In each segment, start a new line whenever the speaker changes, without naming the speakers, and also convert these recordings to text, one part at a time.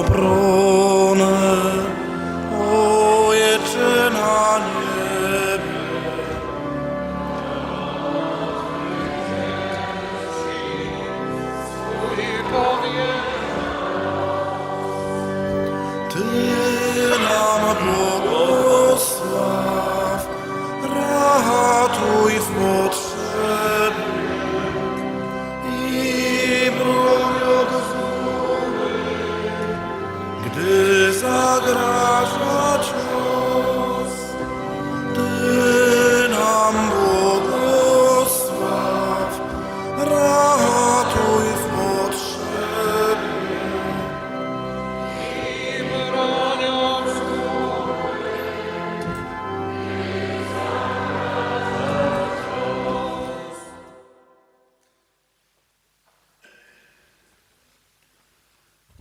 obro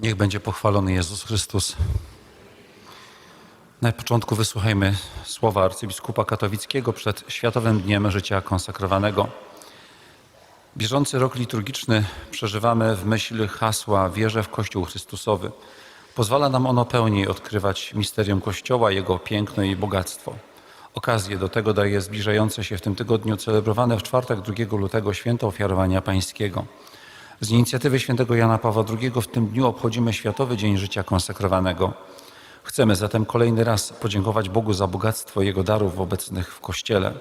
Niech będzie pochwalony Jezus Chrystus. Na początku wysłuchajmy słowa arcybiskupa katowickiego przed Światowym Dniem Życia Konsekrowanego. Bieżący rok liturgiczny przeżywamy w myśl hasła Wierzę w Kościół Chrystusowy. Pozwala nam ono pełniej odkrywać misterium Kościoła, jego piękno i bogactwo. Okazję do tego daje zbliżające się w tym tygodniu celebrowane w czwartek 2 lutego święto ofiarowania pańskiego. Z inicjatywy świętego Jana Pawła II w tym dniu obchodzimy Światowy Dzień Życia Konsekrowanego. Chcemy zatem kolejny raz podziękować Bogu za bogactwo Jego darów obecnych w Kościele.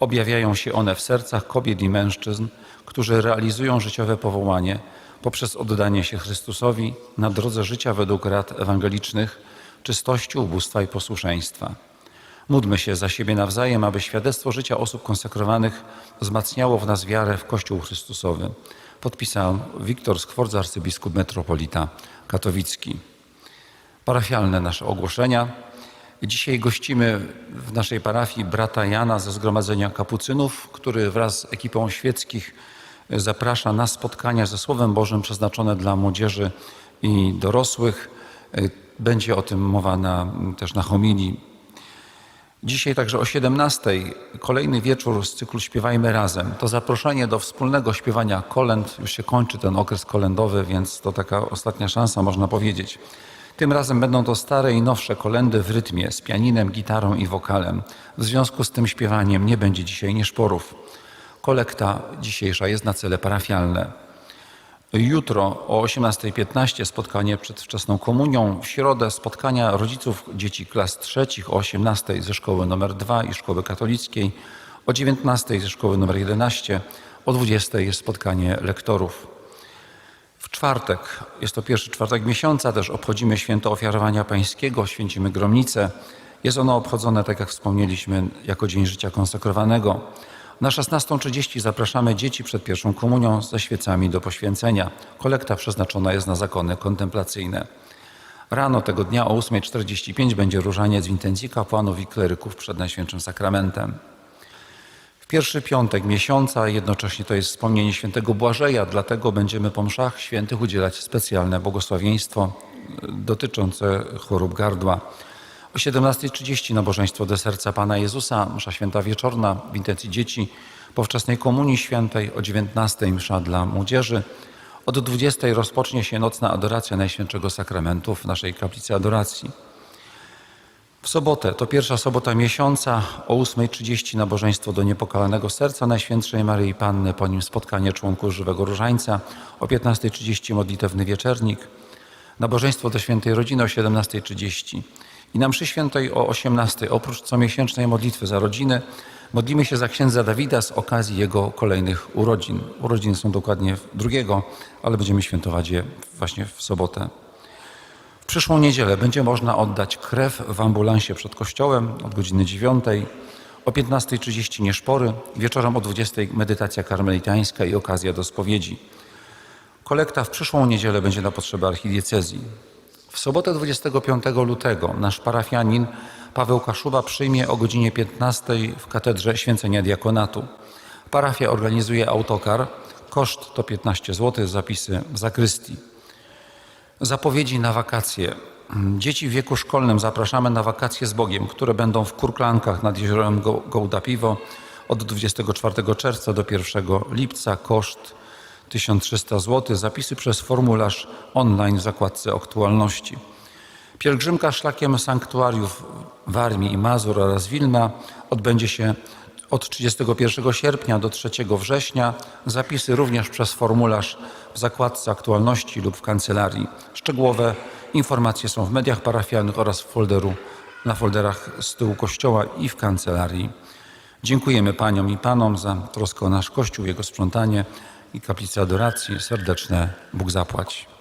Objawiają się one w sercach kobiet i mężczyzn, którzy realizują życiowe powołanie poprzez oddanie się Chrystusowi na drodze życia według rad ewangelicznych, czystości, ubóstwa i posłuszeństwa. Módlmy się za siebie nawzajem, aby świadectwo życia osób konsekrowanych wzmacniało w nas wiarę w Kościół Chrystusowy. Podpisał Wiktor Skwordza, arcybiskup metropolita katowicki. Parafialne nasze ogłoszenia. Dzisiaj gościmy w naszej parafii brata Jana ze Zgromadzenia Kapucynów, który wraz z ekipą świeckich zaprasza na spotkania ze Słowem Bożym przeznaczone dla młodzieży i dorosłych. Będzie o tym mowa na, też na homilii Dzisiaj także o 17 kolejny wieczór z cyklu Śpiewajmy Razem. To zaproszenie do wspólnego śpiewania kolęd. Już się kończy ten okres kolędowy, więc to taka ostatnia szansa, można powiedzieć. Tym razem będą to stare i nowsze kolendy w rytmie z pianinem, gitarą i wokalem. W związku z tym śpiewaniem nie będzie dzisiaj nieszporów. Kolekta dzisiejsza jest na cele parafialne. Jutro o 18.15 spotkanie przed wczesną komunią. W środę spotkania rodziców dzieci klas trzecich o 18.00 ze szkoły nr 2 i szkoły katolickiej. O 19.00 ze szkoły nr 11. O 20.00 jest spotkanie lektorów. W czwartek, jest to pierwszy czwartek miesiąca, też obchodzimy święto ofiarowania pańskiego, święcimy gromnicę. Jest ono obchodzone, tak jak wspomnieliśmy, jako Dzień Życia Konsekrowanego. Na 16.30 zapraszamy dzieci przed pierwszą komunią ze świecami do poświęcenia. Kolekta przeznaczona jest na zakony kontemplacyjne. Rano tego dnia o 8.45 będzie różaniec w intencji kapłanów i kleryków przed Najświętszym Sakramentem. W pierwszy piątek miesiąca jednocześnie to jest wspomnienie świętego Błażeja, dlatego będziemy po mszach świętych udzielać specjalne błogosławieństwo y, dotyczące chorób gardła. O 17.30 nabożeństwo do serca Pana Jezusa, msza święta wieczorna w intencji dzieci, po wczesnej komunii świętej, o 19.00 msza dla młodzieży. Od 20.00 rozpocznie się nocna adoracja Najświętszego Sakramentu w naszej kaplicy adoracji. W sobotę, to pierwsza sobota miesiąca, o 8.30 nabożeństwo do niepokalanego serca Najświętszej Maryi Panny, po nim spotkanie członków Żywego Różańca, o 15.30 modlitewny wieczernik, nabożeństwo do świętej rodziny o 17.30 i na mszy świętej o 18.00 oprócz comiesięcznej modlitwy za rodzinę modlimy się za księdza Dawida z okazji jego kolejnych urodzin. Urodziny są dokładnie drugiego, ale będziemy świętować je właśnie w sobotę. W przyszłą niedzielę będzie można oddać krew w ambulansie przed kościołem od godziny 9. O 15.30 nieszpory, wieczorem o 20.00 medytacja karmelitańska i okazja do spowiedzi. Kolekta w przyszłą niedzielę będzie na potrzeby archidiecezji. W sobotę 25 lutego nasz parafianin Paweł Kaszuba przyjmie o godzinie 15 w katedrze święcenia diakonatu. Parafia organizuje autokar. Koszt to 15 zł, zapisy w zakrystii. Zapowiedzi na wakacje. Dzieci w wieku szkolnym zapraszamy na wakacje z Bogiem, które będą w Kurklankach nad jeziorem Go- Gołda Piwo od 24 czerwca do 1 lipca. Koszt 1300 zł. Zapisy przez formularz online w zakładce aktualności. Pielgrzymka szlakiem sanktuariów w Armii i Mazur oraz Wilna odbędzie się od 31 sierpnia do 3 września. Zapisy również przez formularz w zakładce aktualności lub w kancelarii. Szczegółowe informacje są w mediach parafialnych oraz w folderu, na folderach z tyłu kościoła i w kancelarii. Dziękujemy Paniom i Panom za troskę o nasz Kościół, jego sprzątanie i kaplicę adoracji. Serdeczne Bóg zapłać.